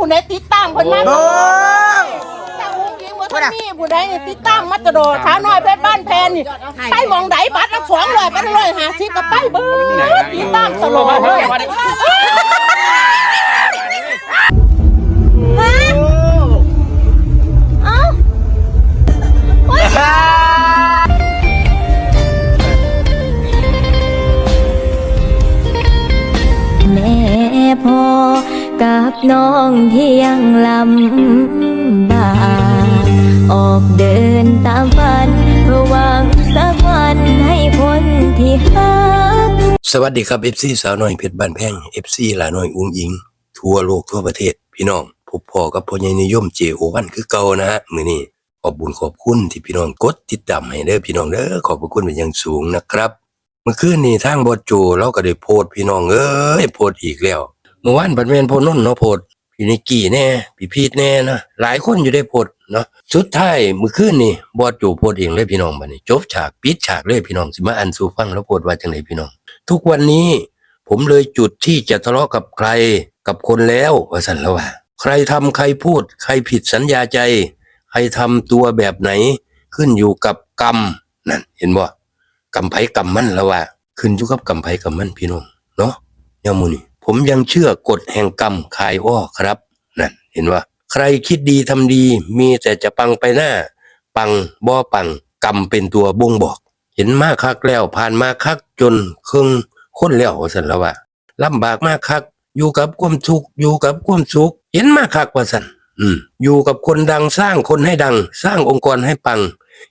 ผู้ใดติดตามเพิ่นมาโอ้แต่อุ้งยิงบ่ทันมีผู้ใดติดตามมาตลอดสาวน้อยเพชรบ้านแพนนี่ไปหมองใดบัตรละ200ไปเลย50ก็ไปเบิ่งติดตามตลอดเลย กับน้องที่ยังลำบากออกเดินตามฝันเพื่อหวังสักวันให้คนที่หักสวัสดีครับ FC สาวน้อยเพชรบ้านแพง FC หลาน้อยอุ้งอิง ทั่วโลกทั่วประเทศ พี่น้องพบพอกับพ่อใหญ่นิยมเจโอวันคือเก่านะฮะมือนี้ขอบบุญขอบคุณที่พี่น้องกดติดตามให้เด้อพี่น้องเด้อขอบพระคุณเป็นอย่างสูงนะครับ เมื่อคืนนี้ทางบอโจเราก็ได้โพสพี่น้องเอ้ยโพสอีกแล้ว เมื่อวานบัดแม่นโพนน์เนาะโพสต์พี่นิกกี้แน่พี่พีทแน่นะหลายคนอยู่ได้โพสต์เนาะสุดท้ายมื่อคืนนี้บอโจโพสต์เองเลยพี่น้องบัดนี้จบฉากปิดฉากเลยพี่น้องสิมาอ่านสู่ฟังแล้วโพสต์ว่าจังไดพี่น้อง ทุกวันนี้ผมเลยจุดที่จะทะเลาะกับใครกับคนแล้วว่าสันแล้วว่า ใครทำใครพูด ใครผิดสัญญาใจ ใครทำตัวแบบไหน ขึ้นอยู่กับกรรมนั่นเห็นบ่กรรมไผกรรมมันแล้วว่า ขึ้นอยู่กับกรรมไผกรรมมันพี่น้องเนาะยามูนี่ ผมยังเชื่อกฎแห่งกรรมคายอ้อครับนั่นเห็นว่า ใครคิดดีทำดี มีแต่จะปังไปหน้า ปังบ่อปัง กรรมเป็นตัวบ่งบอก เห็นมากคักแล้วผ่านมาคักจนครึ่งคนแล้วสันแล้วว่าลำบากมากคัก อยู่กับความทุกข์อยู่กับความสุข เห็นมากคักว่าสันอืมอยู่กับคนดังสร้างคนให้ดัง สร้างองค์กรให้ปัง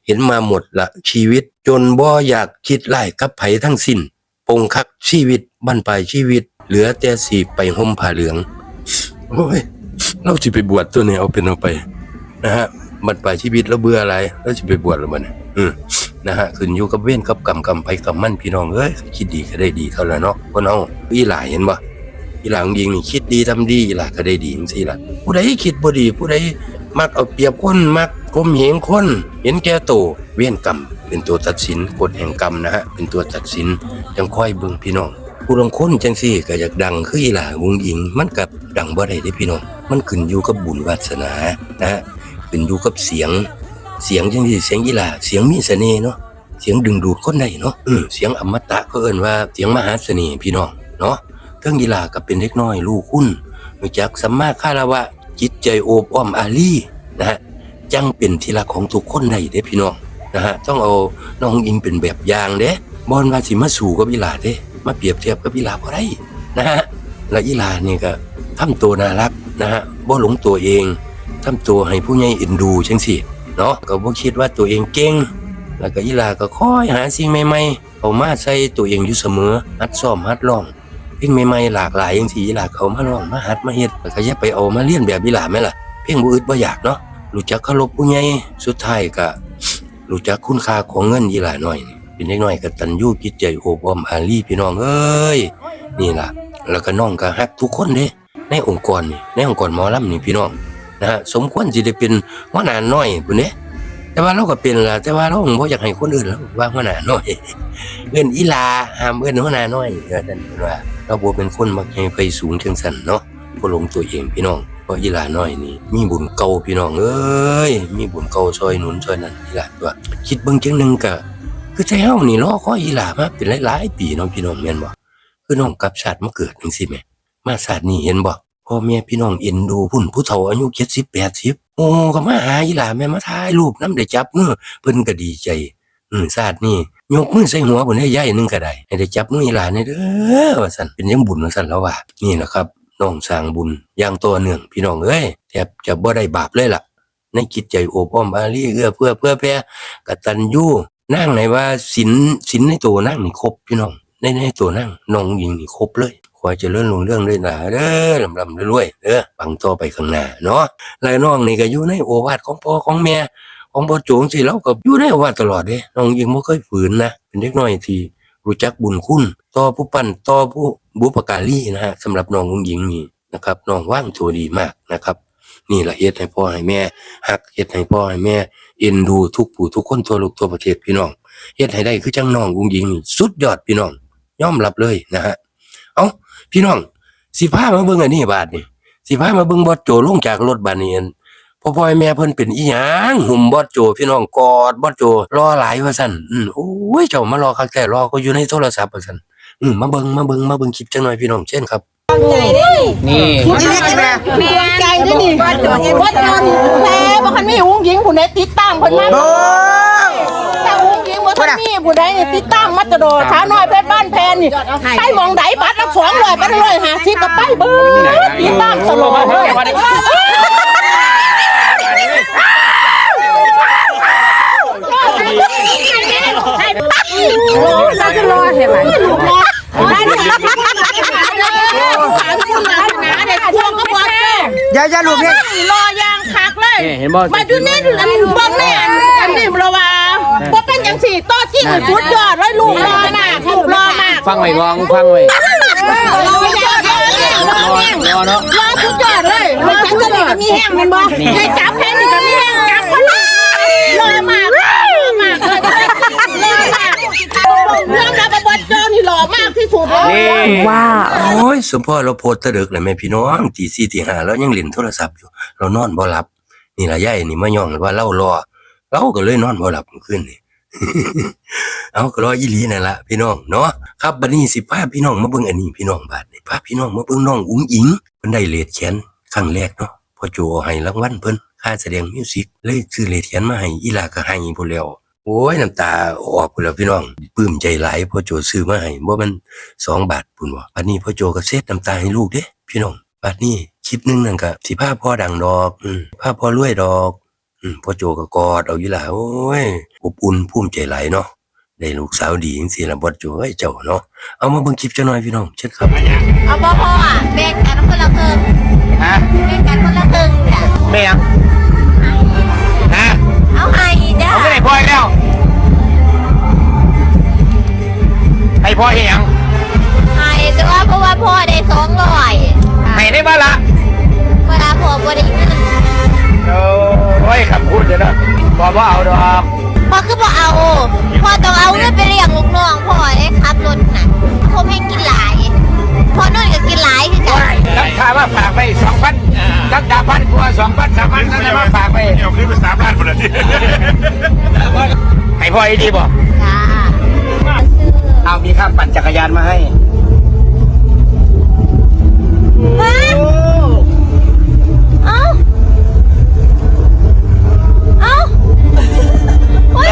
เห็นมาหมดละชีวิต จนบ่อยากคิดไล่กับไผทั้งสิ้นปงคักชีวิตบั้นปลายชีวิต เหลือแต่สีไปห่มผ้าเหลือง โอ้ย เราจะไปบวชตัวนี้เอาเป็นเอาไป นะฮะบั้นปชีวิตเราเบื่ออะไรเราจะไปบวชแล้วมันอืมนะฮะขึ้นอยู่กับเว้นกับกรรมกรรมไปกรรมมั่นพี่น้องเอ้ยคิดดีก็ได้ดีเท่านั้นเนาะคนเอาอีหลาเห็นบ่อีหลาของยิงนี่คิดดีทำดีอีหลาก็ได้ดีจังซี่ล่ะผู้ใดคิดบ่ดี ผู้ใดมักเอาเปรียบคนมักกลมเหงคน เห็นแก่โตวเว้นกรรมเป็นตัวตัดสินกฎแห่งกรรมนะฮะเป็นตัวตัดสินจังค่อยเบิ่งพี่น้อง ผู้ลางคนจังซี่ก็อยากดังคืออีหลาหงยิง มันก็ดังบ่ได้เด้พี่น้องมันขึ้นอยู่กับบุญวาสนานะฮะขึ้นอยู่กับเสียง เสียงจังซี่เสียงอีหลาเสียงมีเสน่ห์เนาะเสียงดึงดูดคนได้เนาะเสียงอมตะก็เอิ้นว่าเสียงมหาเสน่ห์พี่น้องเนาะเทิงยีลากับเป็นเล็กน้อยลูกคุณรู้จักสัมมาคารวะจิตใจโอบอ้อมอารีนะฮะจังเป็นที่รักของทุกคนได้เด้พี่น้องนะฮะต้องเอาน้องอิงเป็นแบบอย่างเด้บอนว่าสิมาสู่กับอีหลาเด้ มาเปรียบเทียบกับอีลาบ่ได้นะฮะแล้วอีลานี่ก็ทำตัวน่ารักนะฮะบ่หลงตัวเองทำตัวให้ผู้ใหญ่เอ็นดูจังซี่เนาะก็บ่คิดว่าตัวเองเก่งแล้วก็อีลาก็คอยหาสิ่งใหม่ๆเอามาใส่ตัวเองอยู่เสมอหัดซ้อมหัดร้องเพลงใหม่ๆหลากหลายอย่างที่อีลาเอามาร้องมาหัดมาเฮ็ดแล้วก็อย่าไปเอามาเลียนแบบอีลาแม่ล่ะ เพลงบ่อึดบ่อยากเนาะรู้จักเคารพผู้ใหญ่สุดท้ายก็รู้จักคุณค่าของเงินอีหลาหน่อยนี เป็นเด็กน้อยกตัญญูจิตใจโอบอ้อมอารีพี่น้องเอ้ยนี่ล่ะ แล้วก็น้องก็ฮักทุกคนเด้ในองค์กรนี่ในองค์กรหมอลำนี่พี่น้องนะฮะสมควรสิได้เป็นหัวหน้าน้อยพุ่นเด้แต่ว่าเราก็เป็นละแต่ว่าเราบ่อยากให้คนอื่นแล้วว่าหัวหน้าน้อยเอื้นอีลาห้ามเอื้นหัวหน้าน้อยเออนั่นเป็นว่า เราบ่เป็นคนมักให้ไปสูงจังซั่นเนาะบ่ลงตัวเองพี่น้องเพราะอีลาน้อยนี่มีบุญเก่าพี่น้องเอ้ยมีบุญเก่าซอยหนุนซอยนั้นอีลาตัวคิดเบิ่งจังหนึงก็ คือใจเฮานี่รอคอยอีลามาเป็นหลายๆปีเนาะพี่น้องแม่นบ่คือน้องกับชาติมาเกิดจังซี่แหมมาชาตินี้เห็นบ่พ่อแม่พี่น้องเอ็นดูพุ่นผู้เฒ่าอายุ70 80โอ้ก็มาหาอีหลาแม่มาถ่ายรูปน้ำได้จับมือเพิ่นก็ดีใจอืมศาตร์นี่ยกมือใส่หัวบนให้ย่ายหนึงก็ได้ให้ได้จับมืออีหลานี่เด้อว่าซั่นเป็นยังบุญว่าซั่นแล้วว่านี่แหละครับน้องสร้างบุญอย่างต่อเนื่องพี่น้องเอ้ยแทบจะบ่ได้บาปเลยล่ะในจิตใจโอบอ้อมอารีเอื้อเพื่อเพื่อแผ่กตัญญู นั่งไหนว่าศีลศีลในตัวนั่งนี่ครบพี่น้องในในตัวนั่งน้องหญิงนี่ครบเลยขอให้เจริญรุ่งเรื่องด้วยนะเด้อลำลำรวยเด้อปังต่อไปข้างหน้าเนาะแล้วน้องนี่ก็อยู่ในโอวาทของพ่อของแม่ของพ่อโจงสิเราก็อยู่ในโอวาทตลอดเด้น้องยิงบ่เคยฝืนนะเป็นเด็กน้อยทีรู้จักบุญคุณต่อผู้ปั้นต่อผู้บุปการีนะฮะสำหรับน้ององหญิงนี่นะครับน้องว่างตัวดีมากนะครับ นี่ละเฮ็ดให้พ่อให้แม่ฮักเฮ็ดให้พ่อให้แม่เอ็นดูทุกผู้ทุกคนทั่วโลกทั่วประเทศพี่น้องเฮ็ดให้ได้คือจังน้ององหญิงสุดยอดพี่น้องยอมรับเลยนะฮะเอ้าพี่น้องสิพามาเบิ่งอันนี้บาดนี่สิพามาเบิ่งบอสโจลงจากรถบานีนพ่อพ่อแม่เพิ่นเป็นอีหยังหุ่มบอสโจพี่น้องกอดบอสโจรอหลายว่าซั่นอืมโอ้ยเจ้ามารอคักแต่รอก็อยู่ในโทรศัพท์ว่าซั่นอืมมาเบิ่งมาเบิ่งมาเบิ่งคลิปจังหน่อยพี่น้องเช่นครับ นี่มันเล็กนะแม่ใจได้นี่วัดจนวัดจนแพ้บ่คันมีอุ้งยิงผู้ใดติดตามเพิ่นมาแต่อุ้งยิงบ่ทันมีผู้ใดนี่ติดตามมาตลอดสาวน้อยเพชรบ้านแพนนี่ไปหมองใดบัตรละ200ไปเลย50ก็ไปเบิ่ติดตามตลอดรอแล้วก็รอเห็นไหมลูกรอได้ลูกถามคุณศาสนาเด็กพวกก็บ่แจ้ง อย่าอย่าลูกเนี่ยรอยางคักเลยนี่เห็นบ่มาอยู่นี่อันเบิ่งแน่อันอันนี้เราว่าบ่เป็นจังสี่โตจริงสุดยอดเลยลูกรอมากลูกรอมากฟังไว้บองฟังไว้รอยางรอยางรอยางรอเนาะ รอสุดยอดเลยรอจังก็นี่ก็มีแห้งมันบ่ได้จับแพ้นี่ก็มีแห้งจับคนละรอมา ที่สุดเลยนี่ ว้าวโอ้ยสมพ่อเราโพสต์แตะเดึกเลยแม่พี่น้องตีสี่ตีห้าแล้วยังเล่นโทรศัพท์อยู่ เรานอนบ่หลับ นี่ล่ะยายนี่มาย่องว่าเล่ารอเราก็เลยนอนบ่หลับเมื่อคืนนี่ เอาก็รออีหลีนั่นละพี่น้องเนาะครับบัดนี้สิพาพี่น้องมาเบิ่งอันนี้พี่น้องบาดนี่พาพี่น้องมาเบิ่งน้องอุ๋งอิงเพิ่นได้เลดแขนครั้งแรกเนาะพอโจให้รางวัลเพิ่นค่าแสดงมิวสิกเลยซื้อเลดแขนมาให้อีหลาก็ให้พุ่นแล้ว โอ้ยน้ำตาออกพุ่นแล้วพี่น้องปลื้มใจหลายพอโจซื้อมาให้บ่แมันสองบาทพุ่นว่าบัดนี้พอโจก็เซ็ดน้ำตาให้ลูกเด้พี่น้องบัดนี้คลิปหนึงนั่นก็สิพาพ่อดังดอกอืมพาพ่อรวยดอกอืมพ่อโจก็กอดเอาอยู่ล่ะโอ้ยอบอุ่นภูมิใจหลายเนาะได้ลูกสาวดีจังซี่ล่ะบ่โจเอ้ยเจ้าเนาะเอามาเบิ่งคลิปจักหน่อยพี่น้องเชิญครับเอาบ่พออะแบ่งกันคนละครึ่งฮะแบ่งกันคนละครึ่งจ้ะแม่ยังฮะเอาให้จ้ะเอาไม่ได้พ่ออีกแล้ว ให้พ่อเห็นยังให้แต่ว่าเพราะว่าพ่อได้สองร้อยให้ได้บ้าละเวลาพ่อบ่ได้เงินโอ้ยคำพูดเดี๋ยวนะพ่อพ่อเอาดอกพ่อคือบ่เอาพ่อต้องเอาเงินไปเลี้ยงลูกน้องพ่อได้ขับรถน่ะผมให้กินหลายพ่อนุ่นก็กินหลายคือกันตั้งค่าว่าฝากไปสองพันตั้งค่าพันกว่าสองพันสามพันนั่นแหละว่าฝากไปเอาขึ้นไปสามล้านคนละทีให้พ่อไอ้ดีบ่จ้า เอามีค่าปั่นจักรยานมาให้ฮะเอ้าเอ้าโอ๊ย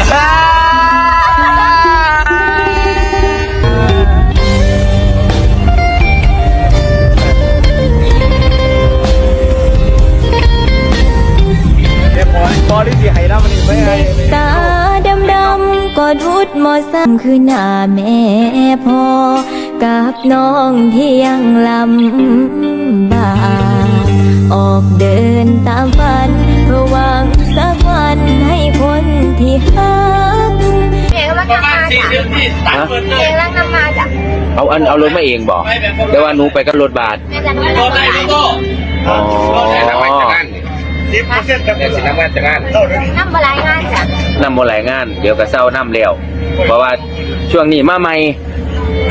ดวุดมอซ้ำคือหน้าแม่พ่อกับน้องที่ยังลำบากออกเดินตามฝันเพื่อหวังสักวันให้คนที่หักเพลงรักนำมาจ้ะเพลงรักนำมาจ้ะเอาอันเอารถมาเองบอกแต่ว่าหนูไปกับรถบาทแม่จะนำมาจ้ะอ๋อสิบเปอร์เซ็นต์กับแต่สินำงานจากงานนำมาหลายงานจ้ะนำบ่หลายงาน เดี๋ยวก็เศร้านํแล้วเพราะว่าช่วงนี้มาใหม่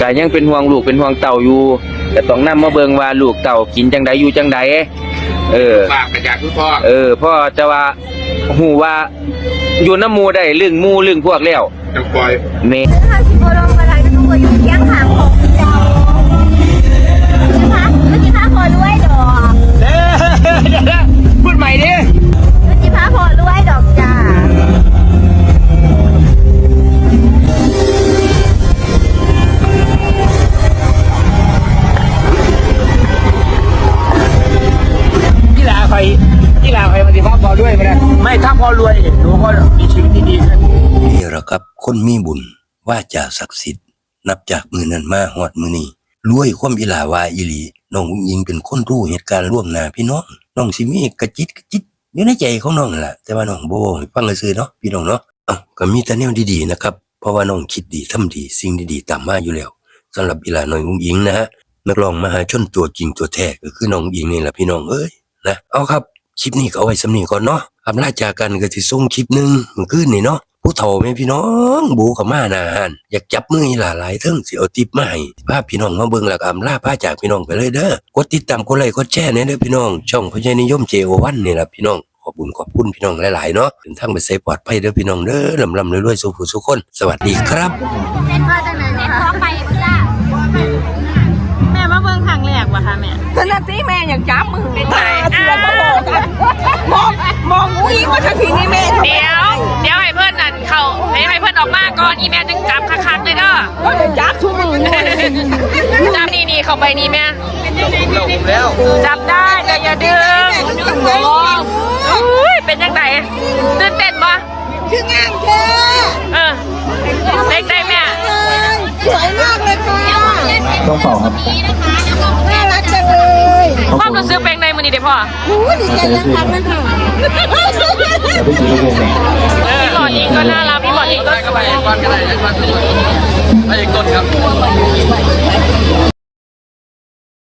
ก็ยังเป็นห่วงลูกเป็นห่วงเต่าอยู่ก็ต้องนำมาเบิ่งว่าลูกเต่ากินจังใดอยู่จังใดเออฝากกระจาดทุกพ่อเออพ่อจะว่าหูว่าอยู่น้ำหมูได้ลึงหมูลึงพวกแล้วจังปล่อยเมถ้าสิบโมงมาหลาย กีฬาใครมันสิพ่อพอด้วยไม่ได้ไม่ถ้าพอรวยหนูก็มีชีวิตที่ดีขึ้นนี่แหละครับ คนมีบุญว่าจาศักดิ์สิทธิ์ นับจากมือนั้นมาฮอดมือนี้รวยความอีลาวาอีหลีน้องอุ้งยิงเป็นคนรู้เหตุการณ์ล่วงหน้าพี่น้องน้องสิมีกระจิตกระจิตอยู่ในใจของน้องนั่นแหละแต่ว่าน้องโบ่ให้ฟังซื่อเนาะพี่น้องเนาะเอ้าก็มีแต่แนวดีๆนะครับเพราะว่าน้องคิดดีทำดีสิ่งดีๆตามมาอยู่แล้วสำหรับอีหลาน้อยอุ้งยิงนะฮะนักร้องมหาชนตัวจริงตัวแท้ก็คือน้องอุ้งยิงนี่แหละพี่น้องเอ้ยนะเอาครับ คลิปนี้ก็เอาไว้สำนีก่อนเนาะอำลาจากกันก็สิส่งคลิปหนึงเมื่อคืนนี่เนาะพผู้เฒ่าแม่พี่น้องบูกับมาหนาหันอยากจับมืออีหลาหลายเทิงสิเอาติบมาให้พาพี่น้องมาเบิ่งแล้วก็อำลาพาจากพี่น้องไปเลยเด้อกดติดตามกดไลค์กดแชร์แหน่เด้อพี่น้อง ช่องพญานิยม JO1 นี่ล่ะพี่น้องขอบคุญขอบคุณพี่น้องหลายๆเนาะเดินทางไปใส่ปลอดภัยเด้อพี่น้องเด้อลำลำรวยๆสุขสุขคน สวัสดีครับแม่มาเบิ่งครั้งแรกว่ะค่ะแม่ขณะที่แม่อยากจับมือเป็นไงอ่า มองมองอุ้ยว่าทันทีนี้แม่เดี๋ยว เดี๋ยวให้เพื่อนนั่นเขาให้ให้เพื่อนออกมาก่อนอีแม่จึงจับคักๆเลยเด้อก็จะจับทุกมือจับนี่นี่เข้าไปนี่แม่จับได้แต่อย่าดึงอุ้ยเป็นยังไงตื่นเต้นปะคืองามแท้เออเล็กได้แม่สวยมากเลยค่ะต้องเป่าครับน่ารักจัง เลยความรู้สึกเป็นไงมือนี้เด้อพ่อโอ้ดีใจยังทันเลยค่ะพี่หมอนิงก็น่ารักพี่หมอนิงก็สวยก้อนก็ได้ก้อนก็ได้ให้อีกต้นครับ